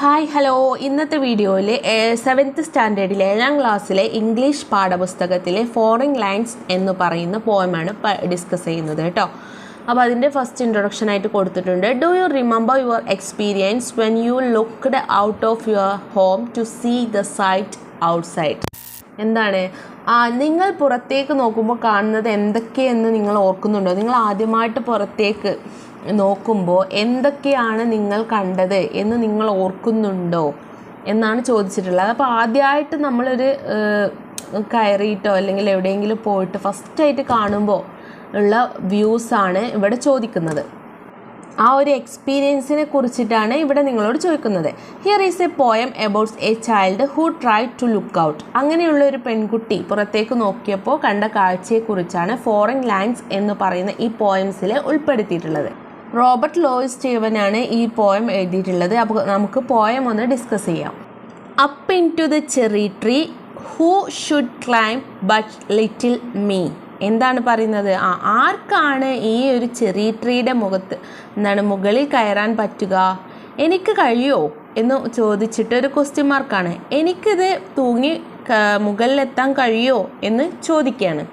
Hi hello ഇന്നത്തെ വീഡിയോയിൽ seventh സ്റ്റാൻഡേർഡിലെ ഏഴാം ക്ലാസ്സിലെ ഇംഗ്ലീഷ് പാഠപുസ്തകത്തിലെ ഫോറിൻ ലാൻഡ്സ് എന്ന് പറയുന്ന പോയമാണ് ഡിസ്കസ് ചെയ്യുന്നത് കേട്ടോ. അപ്പോൾ അതിന്റെ ഫസ്റ്റ് ഇൻട്രൊഡക്ഷൻ ആയിട്ട് കൊടുത്തിട്ടുണ്ട്. Do you remember your experience when you looked out of your home to see the sight outside എന്താണ്? നിങ്ങൾ പുറത്തേക്ക് നോക്കുമ്പോൾ കാണുന്നത് എന്തൊക്കെയെന്ന് നിങ്ങൾ ഓർക്കുന്നുണ്ടോ? നിങ്ങൾ ആദ്യമായിട്ട് പുറത്തേക്ക് നോക്കുമ്പോൾ എന്തൊക്കെയാണ് നിങ്ങൾ കണ്ടത് എന്ന് നിങ്ങൾ ഓർക്കുന്നുണ്ടോ എന്നാണ് ചോദിച്ചിട്ടുള്ളത്. അപ്പോൾ ആദ്യമായിട്ട് നമ്മളൊരു കയറിയിട്ടോ അല്ലെങ്കിൽ എവിടെയെങ്കിലും പോയിട്ട് ഫസ്റ്റായിട്ട് കാണുമ്പോൾ ഉള്ള വ്യൂസാണ് ഇവിടെ ചോദിക്കുന്നത്. ആ ഒരു എക്സ്പീരിയൻസിനെ കുറിച്ചിട്ടാണ് ഇവിടെ നിങ്ങളോട് ചോദിക്കുന്നത്. Here is a poem about a child who try to look out അങ്ങനെയുള്ള ഒരു പെൺകുട്ടി പുറത്തേക്ക് നോക്കിയപ്പോൾ കണ്ട കാഴ്ചയെക്കുറിച്ചാണ് ഫോറിൻ ലാൻഡ്സ് എന്ന് പറയുന്ന ഈ പോയംസിൽ ഉൾപ്പെടുത്തിയിട്ടുള്ളത്. റോബർട്ട് ലോയിസ് സ്റ്റീവനാണ് ഈ പോയം എഴുതിയിട്ടുള്ളത്. അപ്പോൾ നമുക്ക് പോയം ഒന്ന് ഡിസ്കസ് ചെയ്യാം. Up into the cherry tree who should climb but little me എന്താണ് പറയുന്നത്? ആ ആർക്കാണ് ഈ ഒരു ചെറി ട്രീയുടെ മുഖത്ത് എന്താണ് മുകളിൽ കയറാൻ പറ്റുക? എനിക്ക് കഴിയോ? എന്ന് ചോദിച്ചിട്ട് ഒരു ക്വസ്റ്റ്യൻ മാർക്കാണ് എനിക്കിത് തൂങ്ങി മുകളിലെത്താൻ കഴിയോ എന്ന് ചോദിക്കുകയാണ്.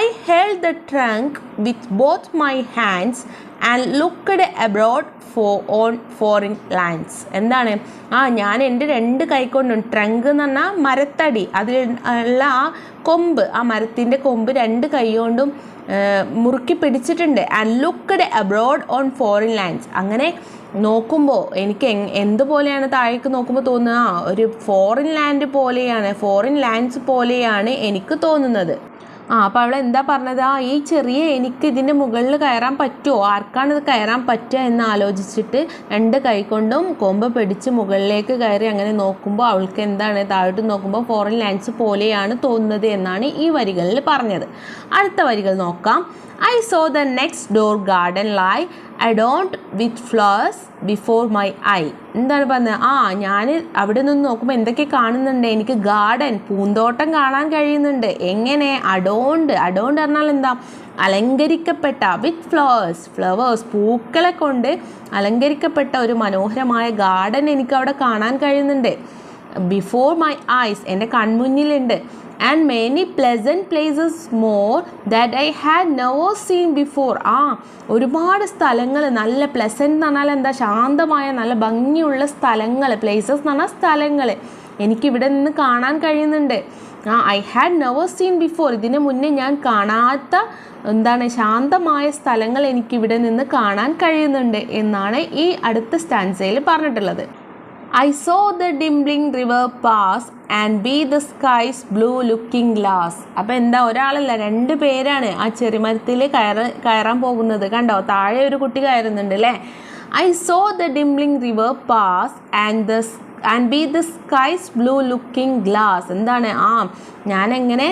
I held the trunk with both my hands and looked abroad for on foreign lands എന്താണ്? ആ ഞാൻ എന്റെ രണ്ട് കൈക്കൊണ്ടും ട്രങ്ക് എന്ന് പറഞ്ഞാൽ മരത്തടി. അതിലുള്ള ആ കൊമ്പ് ആ മരത്തിന്റെ കൊമ്പ് രണ്ട് കൈ കൊണ്ടും മുറുക്കി പിടിച്ചിട്ടുണ്ട്. And looked abroad on foreign lands അങ്ങനെ നോക്കുമ്പോൾ എനിക്ക് എന്തുപോലെയാണ് താഴേക്ക് നോക്കുമ്പോൾ തോന്നുക ഒരു ഫോറിൻ ലാൻഡ് പോലെയാണ് ഫോറിൻ ലാൻഡ്സ് പോലെയാണ് എനിക്ക് തോന്നുന്നത്. ആ അപ്പോൾ അവൾ എന്താ പറഞ്ഞത്? ആ ഈ ചെറിയ എനിക്ക് ഇതിന്റെ മുകളിൽ കയറാൻ പറ്റുമോ ആർക്കാണ് ഇത് കയറാൻ പറ്റുക എന്ന് ആലോചിച്ചിട്ട് രണ്ട് കൈകൊണ്ടും കൊമ്പ് പിടിച്ച് മുകളിലേക്ക് കയറി അങ്ങനെ നോക്കുമ്പോൾ അവൾക്ക് എന്താണ്? താഴോട്ട് നോക്കുമ്പോൾ ഫോറിൻ ലാൻഡ്സ് പോലെയാണ് തോന്നുന്നത് എന്നാണ് ഈ വരികളിൽ പറഞ്ഞത്. അടുത്ത വരികൾ നോക്കാം. I saw the next door garden lie adorned with flowers before my eye എന്താണ് പറഞ്ഞത്? ആ ഞാൻ അവിടെ നിന്ന് നോക്കുമ്പോൾ എന്തൊക്കെ കാണുന്നുണ്ട്? എനിക്ക് ഗാർഡൻ പൂന്തോട്ടം കാണാൻ കഴിയുന്നുണ്ട്. എങ്ങനെ? അഡോണ്ട് അഡോണ്ട് പറഞ്ഞാൽ എന്താ? അലങ്കരിക്കപ്പെട്ട വിത്ത് ഫ്ലവേഴ്സ് ഫ്ലവേഴ്സ് പൂക്കളെ കൊണ്ട് അലങ്കരിക്കപ്പെട്ട ഒരു മനോഹരമായ ഗാർഡൻ എനിക്ക് അവിടെ കാണാൻ കഴിയുന്നുണ്ട്. ബിഫോർ മൈ ഐസ് എന്റെ കൺമുന്നിലുണ്ട്. And many pleasant places more that I had never seen before ആ ഒരുപാട് സ്ഥലങ്ങൾ നല്ല പ്ലസന്റ് എന്ന് പറഞ്ഞാൽ എന്താ ശാന്തമായ നല്ല ഭംഗിയുള്ള സ്ഥലങ്ങൾ പ്ലേസസ് എന്ന് പറഞ്ഞാൽ സ്ഥലങ്ങൾ എനിക്കിവിടെ നിന്ന് കാണാൻ കഴിയുന്നുണ്ട്. ആ I had never seen before ഇതിന് മുന്നേ ഞാൻ കാണാത്ത എന്താണ് ശാന്തമായ സ്ഥലങ്ങൾ എനിക്കിവിടെ നിന്ന് കാണാൻ കഴിയുന്നുണ്ട് എന്നാണ് ഈ അടുത്ത സ്റ്റാൻസയിൽ പറഞ്ഞിട്ടുള്ളത്. I saw the dimpling river pass and be the sky's blue looking glass അപ്പോൾ എന്താ ഒരാളല്ല രണ്ട് പേരാണ് ആ ചെറിമരത്തിൽ കയറ കയറാൻ പോകുന്നത്. കണ്ടോ താഴെ ഒരു കുട്ടി കയറുന്നുണ്ട് അല്ലേ I saw the dimpling river pass and the and be the sky's blue looking glass എന്താണ്? ആ ഞാനെങ്ങനെ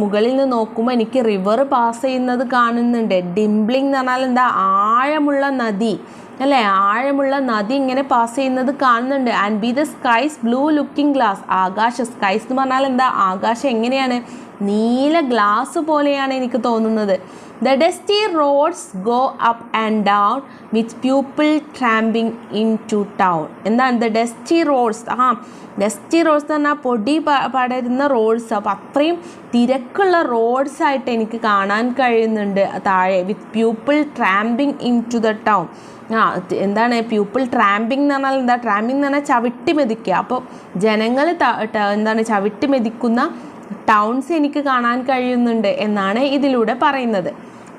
മുകളിൽ നിന്ന് നോക്കുമ്പോൾ എനിക്ക് റിവർ പാസ് ചെയ്യുന്നത് കാണുന്നുണ്ട്. ഡിംബ്ലിംഗ് എന്ന് പറഞ്ഞാൽ എന്താ? ആഴമുള്ള നദി. അല്ലേ? ആഴമുള്ള നദി ഇങ്ങനെ പാസ് ചെയ്യുന്നത് കാണുന്നുണ്ട്. And be the sky's blue looking glass ആകാശം സ്കൈസ് എന്ന് പറഞ്ഞാൽ എന്താ? ആകാശം എങ്ങനെയാണ്? നീല ഗ്ലാസ് പോലെയാണ് എനിക്ക് തോന്നുന്നത്. The dusty roads go up and down with people tramping into town എന്താണ്? ദ ഡസ്റ്റി റോഡ്സ് ആ ഡസ്റ്റി റോഡ്സ് എന്ന് പറഞ്ഞാൽ പൊടി പടരുന്ന റോഡ്സ് അപ്പോൾ അത്രയും തിരക്കുള്ള റോഡ്സ് ആയിട്ട് എനിക്ക് കാണാൻ കഴിയുന്നുണ്ട്. താഴെ with people tramping into the town ആ എന്താണ്? പീപ്പിൾ ട്രാമ്പിംഗ് എന്ന് പറഞ്ഞാൽ എന്താ? ട്രാമ്പിംഗ് എന്ന് പറഞ്ഞാൽ ചവിട്ടി മെതിക്കുക. അപ്പോൾ ജനങ്ങൾ എന്താണ്? ചവിട്ടി മെതിക്കുന്ന ടൗൺസ് എനിക്ക് കാണാൻ കഴിയുന്നുണ്ട് എന്നാണ് ഇതിലൂടെ പറയുന്നത്.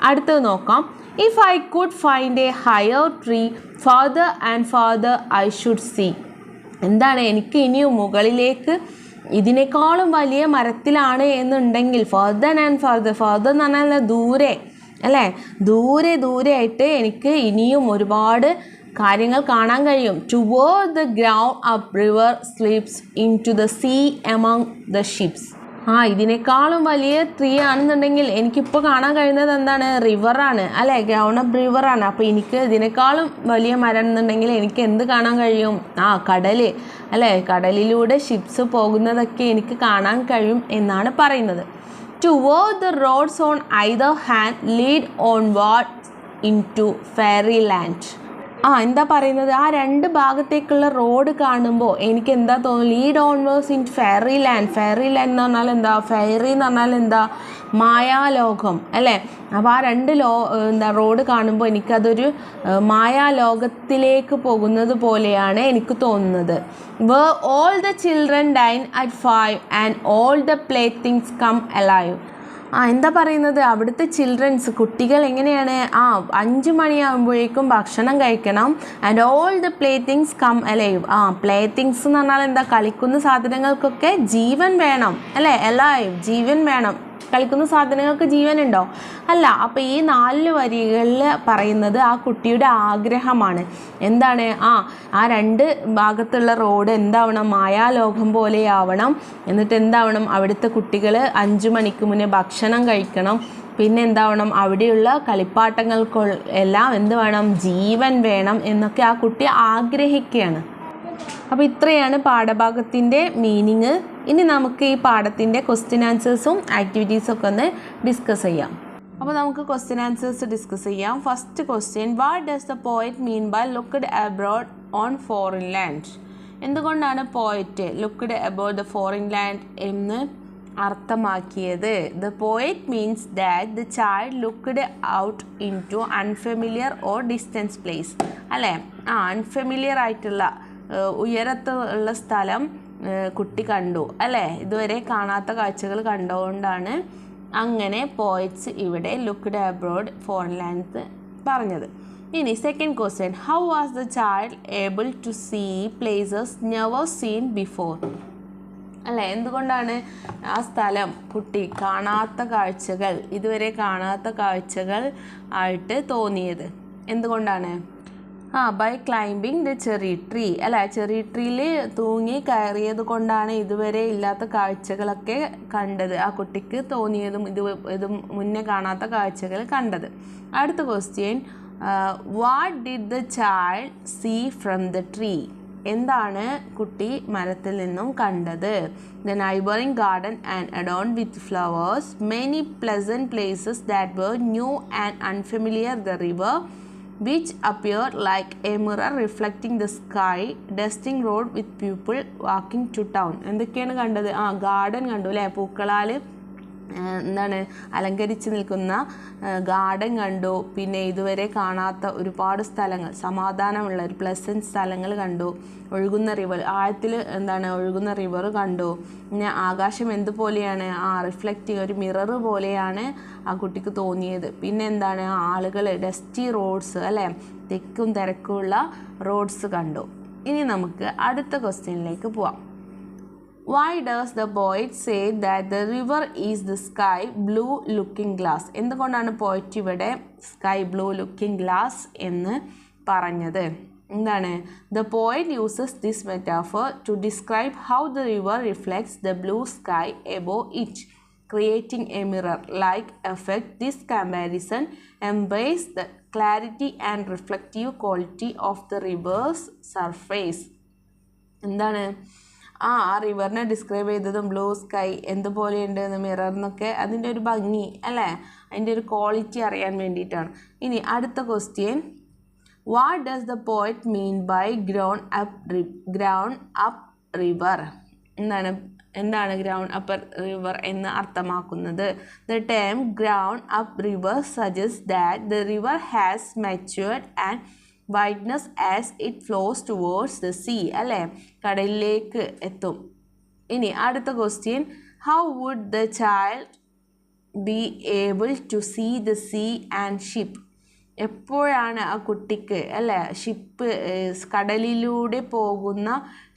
അടുത്തത് നോക്കാം. If I could find a higher tree farther and farther I should see എന്താണ് എനിക്ക് ഇനിയും മുകളിലേക്ക് ഇതിനേക്കാളും വലിയ മരത്തിലാണ് എന്നുണ്ടെങ്കിൽ ഫർദർ ആൻഡ് ഫർദർ ഫർദർ എന്ന് പറഞ്ഞാൽ ദൂരെ അല്ലേ? ദൂരെ ദൂരെ ആയിട്ട് എനിക്ക് ഇനിയും ഒരുപാട് കാര്യങ്ങൾ കാണാൻ കഴിയും. Toward the ground up river slips into the sea among the ships ആ ഇതിനേക്കാളും വലിയ ട്രീ ആണെന്നുണ്ടെങ്കിൽ എനിക്കിപ്പോൾ കാണാൻ കഴിയുന്നത് എന്താണ്? റിവറാണ് അല്ലേ? ഗ്രൗണ്ട് അപ്പ് റിവറാണ് അപ്പോൾ എനിക്ക് ഇതിനേക്കാളും വലിയ മരം എന്നുണ്ടെങ്കിൽ എനിക്ക് എന്ത് കാണാൻ കഴിയും? ആ കടൽ. അല്ലേ? കടലിലൂടെ ഷിപ്സ് പോകുന്നതൊക്കെ എനിക്ക് കാണാൻ കഴിയും എന്നാണ് പറയുന്നത്. To where the roads on either hand lead onward into fairy land ആ എന്താ പറയുന്നത്? ആ രണ്ട് ഭാഗത്തേക്കുള്ള റോഡ് കാണുമ്പോൾ എനിക്ക് എന്താ തോന്നുന്നു lead onwards in fairy land fairy land എന്ന് പറഞ്ഞാൽ എന്താ? ഫെയറി എന്ന് പറഞ്ഞാൽ എന്താ? മായാലോകം അല്ലേ? അപ്പോൾ ആ രണ്ട് ലോ എന്താ റോഡ് കാണുമ്പോൾ എനിക്കതൊരു മായാലോകത്തിലേക്ക് പോകുന്നത് പോലെയാണ് എനിക്ക് തോന്നുന്നത്. Where all the children dine at five and all the playthings come alive ആ എന്താ പറയുന്നത്? അവിടുത്തെ ചിൽഡ്രൻസ് കുട്ടികൾ എങ്ങനെയാണ്? ആ അഞ്ച് മണിയാകുമ്പോഴേക്കും ഭക്ഷണം കഴിക്കണം. And all the playthings come alive ആ പ്ലേ തിങ്സ് എന്ന് പറഞ്ഞാൽ എന്താ? കളിക്കുന്ന സാധനങ്ങൾക്കൊക്കെ ജീവൻ വേണം. അല്ലേ? അലൈവ് ജീവൻ വേണം. കളിക്കുന്ന സാധനങ്ങൾക്ക് ജീവനുണ്ടോ? അല്ല അപ്പോൾ ഈ നാല് വരികളിൽ പറയുന്നത് ആ കുട്ടിയുടെ ആഗ്രഹമാണ്. എന്താണ്? ആ ആ രണ്ട് ഭാഗത്തുള്ള റോഡ് എന്താവണം? മായാലോകം പോലെയാവണം. എന്നിട്ട് എന്താവണം? അവിടുത്തെ കുട്ടികൾ അഞ്ചു മണിക്ക് മുന്നേ ഭക്ഷണം കഴിക്കണം. പിന്നെ എന്താവണം? അവിടെയുള്ള കളിപ്പാട്ടങ്ങൾക്ക് എല്ലാം എന്ത് വേണം? ജീവൻ വേണം എന്നൊക്കെ ആ കുട്ടി ആഗ്രഹിക്കുകയാണ് അപ്പോൾ ഇത്രയാണ് പാഠഭാഗത്തിന്റെ മീനിങ്. ഇനി നമുക്ക് ഈ പാഠത്തിന്റെ ക്വസ്റ്റ്യൻ ആൻസേഴ്സും ആക്ടിവിറ്റീസും ഒക്കെ ഒന്ന് ഡിസ്കസ് ചെയ്യാം. അപ്പോൾ നമുക്ക് ക്വസ്റ്റ്യൻ ആൻസേഴ്സ് ഡിസ്കസ് ചെയ്യാം. First question what does the poet mean by looked abroad on foreign land എന്തുകൊണ്ടാണ് poet looked about the foreign land എന്ന് അർത്ഥമാക്കിയത്? The poet means that the child looked out into unfamiliar or distance place അല്ലേ? ആ unfamiliar ആയിട്ടുള്ള ഉയരത്തുള്ള സ്ഥലം കുട്ടി കണ്ടു. അല്ലേ? ഇതുവരെ കാണാത്ത കാഴ്ചകൾ കണ്ടുകൊണ്ടാണ് അങ്ങനെ പോയിറ്റ്സ് ഇവിടെ ലുക്ക്ഡ് അബ്രോഡ് ഫോൺ ലാൻഡ് പറഞ്ഞത്. ഇനി second question how was the child able to see places never seen before അല്ലേ? എന്തുകൊണ്ടാണ് ആ സ്ഥലം കുട്ടി കാണാത്ത കാഴ്ചകൾ ഇതുവരെ കാണാത്ത കാഴ്ചകൾ ആയിട്ട് തോന്നിയത്? എന്തുകൊണ്ടാണ്? ആ by climbing the cherry tree അല്ല ചെറി ട്രീയിൽ തൂങ്ങി കയറിയത് കൊണ്ടാണ് ഇതുവരെ ഇല്ലാത്ത കാഴ്ചകളൊക്കെ കണ്ടത്. ആ കുട്ടിക്ക് തോന്നിയതും ഇത് ഇത് മുന്നേ കാണാത്ത കാഴ്ചകൾ കണ്ടത്. അടുത്ത question what did the child see from the tree എന്താണ് കുട്ടി മരത്തിൽ നിന്നും കണ്ടത്? The neighbouring garden and adorn with flowers many pleasant places that were new and unfamiliar the river which appear like a mirror reflecting the sky dusting road with people walking to town എന്തൊക്കെയാണ് കണ്ടത് ആ garden കണ്ടു അല്ലേ പൂക്കളാൽ ഏഹ് എന്താണ് അലങ്കരിച്ച് നിൽക്കുന്ന garden കണ്ടു. പിന്നെ ഇതുവരെ കാണാത്ത ഒരുപാട് സ്ഥലങ്ങൾ സമാധാനമുള്ള ഒരു പ്ലസന്റ് സ്ഥലങ്ങൾ കണ്ടു. ഒഴുകുന്ന റിവർ ആഴത്തിൽ എന്താണ് ഒഴുകുന്ന റിവർ കണ്ടു. പിന്നെ ആകാശം എന്തുപോലെയാണ്? ആ റിഫ്ലക്റ്റിംഗ് ഒരു മിറർ പോലെയാണ് ആ കുട്ടിക്ക് തോന്നിയത്. പിന്നെ എന്താണ് ആളുകൾ ഡസ്റ്റി റോഡ്സ് അല്ലേ? തിക്കും തിരക്കുമുള്ള റോഡ്സ് കണ്ടു. ഇനി നമുക്ക് അടുത്ത ക്വസ്റ്റ്യനിലേക്ക് പോവാം. why does the poet say that the river is the sky blue looking glass എന്തുകൊണ്ടാണ് പോയിറ്റ് ഇവിടെ സ്കൈ ബ്ലൂ ലുക്കിംഗ് ഗ്ലാസ് എന്ന് പറഞ്ഞത് എന്താണ് the poet uses this metaphor to describe how the river reflects the blue sky above it creating a mirror like effect this comparison embrace the clarity and reflective quality of the river's surface എന്താണ് ആ ആ റിവറിനെ describe ചെയ്തതും blue sky എന്തുപോലെയുണ്ട് എന്ന് mirror എന്നൊക്കെ അതിന്റെ ഒരു ഭംഗി അല്ലേ? അതിന്റെ ഒരു ക്വാളിറ്റി അറിയാൻ വേണ്ടിയിട്ടാണ്. ഇനി അടുത്ത question what does the poet mean by ground up ground up river എന്താണ് എന്താണ് ഗ്രൗണ്ട് അപ്പർ റിവർ എന്ന് അർത്ഥമാക്കുന്നത്? The term ground up river suggest that the river has matured and wideness as it flows towards the sea അല്ലേ? കടലിലേക്ക് എത്തും. ഇനി അടുത്ത question how would the child be able to see the sea and ship എപ്പോഴാണ് ആ കുട്ടിക്ക് അല്ലേ ship കടലിലൂടെ പോകുന്ന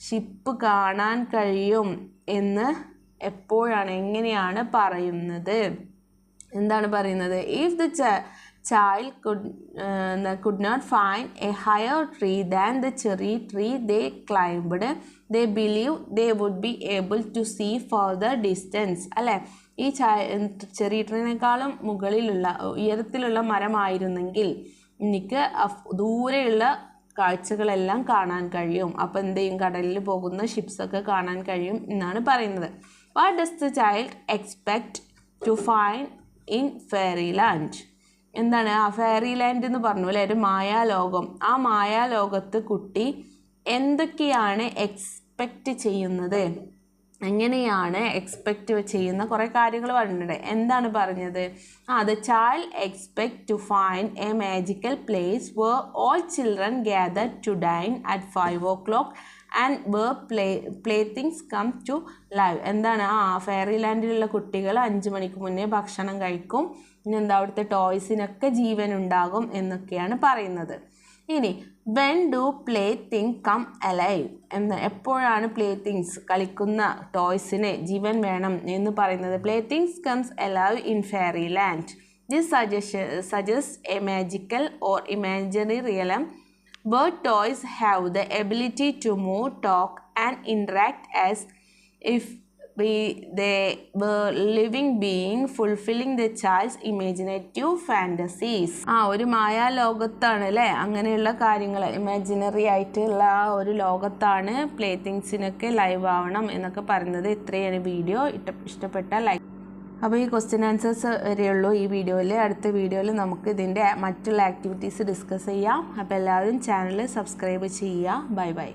ഷിപ്പ് കാണാൻ കഴിയും എന്ന് എപ്പോഴാണ് എങ്ങനെയാണ് പറയുന്നത്? എന്താണ് പറയുന്നത്? If the child could uh, could not find a higher tree than the cherry tree they climbed. They believe they would be able to see further distance അല്ലേ? ഈ ചെറിയ ട്രീനേക്കാളും മുകളിലുള്ള ഉയരത്തിലുള്ള മരമായിരുന്നെങ്കിൽ എനിക്ക് ദൂരെയുള്ള കാഴ്ചകളെല്ലാം കാണാൻ കഴിയും. അപ്പോൾ എന്ത് ചെയ്യും? കടലിൽ പോകുന്ന ഷിപ്സൊക്കെ കാണാൻ കഴിയും എന്നാണ് പറയുന്നത്. What does the child expect to find in fairy land എന്താണ്? ആ ഫെയറി ലാൻഡ് എന്ന് പറഞ്ഞു അല്ലേ? ഒരു മായാലോകം. ആ മായാലോകത്ത് കുട്ടി എന്തൊക്കെയാണ് എക്സ്പെക്റ്റ് ചെയ്യുന്നത്? എങ്ങനെയാണ് എക്സ്പെക്റ്റ് ചെയ്യുന്ന? കുറേ കാര്യങ്ങൾ പറഞ്ഞിട്ടുണ്ട്. എന്താണ് പറഞ്ഞത്? ആ the child expect to find a magical place where all children gather to dine at five o'clock and where play play things come to live എന്താണ്? ആ ഫെയറി ലാൻഡിലുള്ള കുട്ടികൾ അഞ്ച് മണിക്ക് മുന്നേ ഭക്ഷണം കഴിക്കും. പിന്നെ എന്താ അവിടുത്തെ ടോയ്സിനൊക്കെ ജീവൻ ഉണ്ടാകും എന്നൊക്കെയാണ് പറയുന്നത്. ഇനി when do play thing come alive എന്ന് എപ്പോഴാണ് പ്ലേ തിങ്സ് കളിക്കുന്ന ടോയ്സിന് ജീവൻ വേണം എന്ന് പറയുന്നത്? Play things comes alive in fairy land this സജഷ suggest a magical or imaginary realm bird toys have the ability to move talk and interact as if we, they were living being fulfilling the child's imaginative fantasies. ആ ഒരു മായാലോകത്താണ് അല്ലേ? അങ്ങനെയുള്ള കാര്യങ്ങൾ imaginary ആയിട്ടുള്ള ആ ഒരു ലോകത്താണ് play തിങ്സിനൊക്കെ live ആവണം എന്നൊക്കെ പറയുന്നത് ഇത്രയാണ് വീഡിയോ ഇഷ്ട ഇഷ്ടപ്പെട്ട ലൈക്ക് അപ്പോൾ ഈ ക്വസ്റ്റ്യൻ ആൻസേഴ്സ് വരെയുള്ളൂ ഈ വീഡിയോയിൽ അടുത്ത വീഡിയോയിൽ നമുക്ക് ഇതിന്റെ മറ്റുള്ള ആക്ടിവിറ്റീസ് ഡിസ്കസ് ചെയ്യാം. അപ്പോൾ എല്ലാവരും ചാനൽ സബ്സ്ക്രൈബ് ചെയ്യുക. Bye bye